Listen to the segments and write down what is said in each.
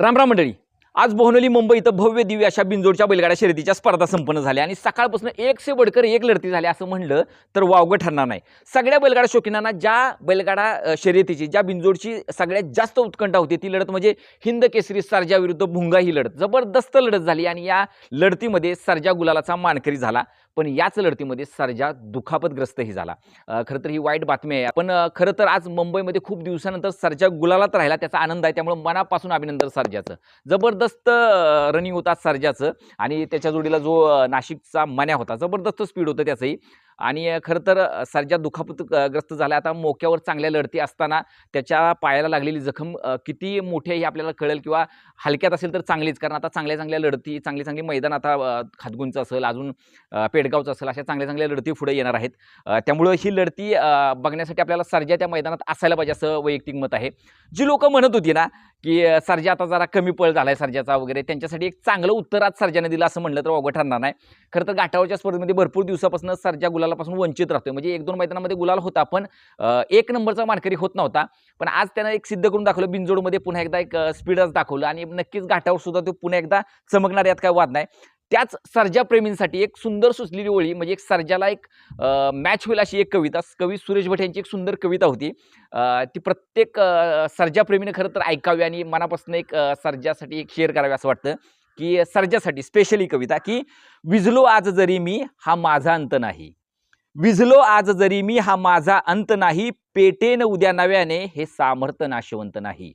रामराम मंडळी. आज बोहनोली मुंबई इथं भव्य दिव्य अशा बिंजोडच्या बैलगाड्या शर्यतीच्या स्पर्धा संपन्न झाल्या आणि सकाळपासून एक से बडकर एक लढती झाली असं म्हणलं तर वावगं ठरणार नाही. सगळ्या बैलगाडा शौकीनांना ज्या बैलगाडा शर्यतीची ज्या बिंजोडची सगळ्यात जास्त उत्कंठा होती ती लढत म्हणजे हिंद केसरी सरजा विरुद्ध भुंगा ही लढत. जबरदस्त लढत झाली आणि या लढतीमध्ये सरजा गुलालाचा मानकरी झाला. पण याच लढतीमध्ये सर्जा दुखापतग्रस्तही झाला. खरं तर ही वाईट बातमी आहे. पण खरं तर आज मुंबईमध्ये खूप दिवसानंतर सर्जा गुलालात राहिला त्याचा आनंद आहे. त्यामुळे मनापासून अभिनंदन सर्जाचं. जबरदस्त रनिंग होता सर्जाचं आणि त्याच्या जोडीला जो नाशिकचा मन्या होता जबरदस्त स्पीड होतं त्याचंही. आणि खरं तर अ, सर्जा दुखापतग्रस्त झाला आता मोक्यावर चांगल्या लढती असताना त्याच्या पायाला लागलेली जखम किती मोठी आहे हे आपल्याला कळेल किंवा हलक्यात असेल तर चांगलीच. कारण आता चांगल्या चांगल्या लढती चांगली चांगली मैदान आता अ, खातगुंचं असेल अजून पेडगावचं असेल अशा चांगल्या चांगल्या लढती पुढे येणार आहेत. त्यामुळं ही लढती बघण्यासाठी आपल्याला सर्जा त्या मैदानात असायला पाहिजे असं वैयक्तिक मत आहे. जी लोकं म्हणत होती ना की सर्जा आता जरा कमी पळ झाला आहे सर्जाचा वगैरे. त्यांच्यासाठी एक चांगलं उत्तर आज सर्जाने दिलं असं म्हणलं तर अवघड ठरणार नाही. खरं तर गाठावरच्या स्पर्धेमध्ये भरपूर दिवसापासून सर्जा गुलालापासून वंचित राहतोय. म्हणजे एक दोन मैदानामध्ये गुलाल होता पण एक नंबरचा मानकरी होत नव्हता. पण आज त्यानं एक सिद्ध करून दाखवलं. बिंजोडमध्ये पुन्हा एकदा एक स्पीडच दाखवलं. आणि नक्कीच गाठावर सुद्धा तो पुन्हा एकदा चमकणार यात काय वाद नाही. त्याच सर्जाप्रेमींसाठी एक सुंदर सुचलेली ओळी म्हणजे एक सर्जाला एक मॅच होईल अशी एक कविता कवी सुरेश भट यांची एक सुंदर कविता होती. ती प्रत्येक सर्जाप्रेमीने खरं तर ऐकावी आणि मनापासून एक सर्जासाठी एक शेअर करावी असं वाटतं की सर्जासाठी स्पेशली कविता की विझलो आज जरी मी हा माझा अंत नाही. विझलो आज जरी मी हा माझा अंत नाही पेटेन उद्या नव्याने हे सामर्थ्य नाशवंत नाही.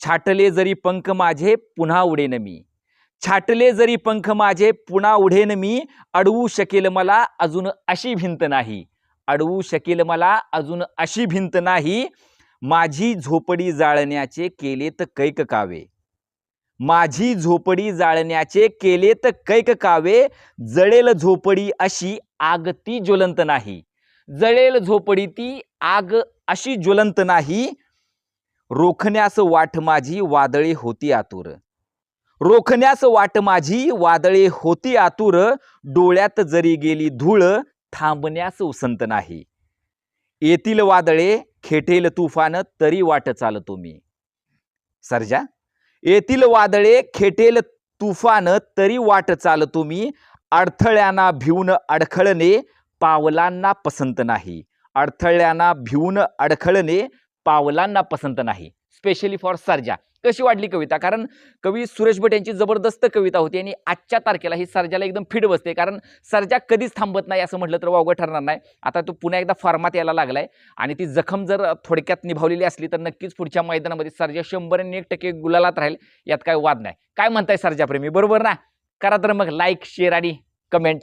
छाटले जरी पंख माझे पुन्हा उडेन मी. छाटले जरी पंख माझे पुन्हा उढेन मी. अडवू शकेल मला अजून अशी भिंत नाही. अडवू शकेल मला अजून अशी भिंत नाही. माझी झोपडी जाळण्याचे केलेत कैक कावे. माझी झोपडी जाळण्याचे केलेत कैक कावे. जळेल झोपडी अशी आग ती ज्वलंत नाही. जळेल झोपडी ती आग अशी ज्वलंत नाही. रोखण्यास वाट माझी वादळी होती आतुर. रोखण्यास वाट माझी वादळे होती आतुर डोळ्यात जरी गेली धूळ थांबण्यास उसंत नाही. येतील वादळे खेटेल तुफान तरी वाट चालतो मी. सर्जा येतील वादळे खेटेल तुफान तरी वाट चालतो मी. अडथळ्यांना भिवून अडखळणे पावलांना पसंत नाही. अडथळ्यांना भिवून अडखळणे पावलांना पसंत नाही. Specially for Sarja. कशी वाढली कविता? कारण कवी सुरेश भट यांची जबरदस्त कविता होती आणि आजच्या तारखेला ही सर्जाला एकदम फिट बसते. कारण सर्जा कधीच थांबत नाही असं म्हटलं तर वावगं ठरणार नाही. आता तो पुन्हा एकदा फॉर्मात यायला लागलाय आणि ती जखम जर थोडक्यात निभावलेली असली तर नक्कीच पुढच्या मैदानामध्ये सर्जा शंभर आणि एक टक्के गुलालात राहील यात काय वाद नाही. काय म्हणताय सर्जाप्रेमी? बरोबर ना? करा तर मग लाईक शेअर आणि कमेंट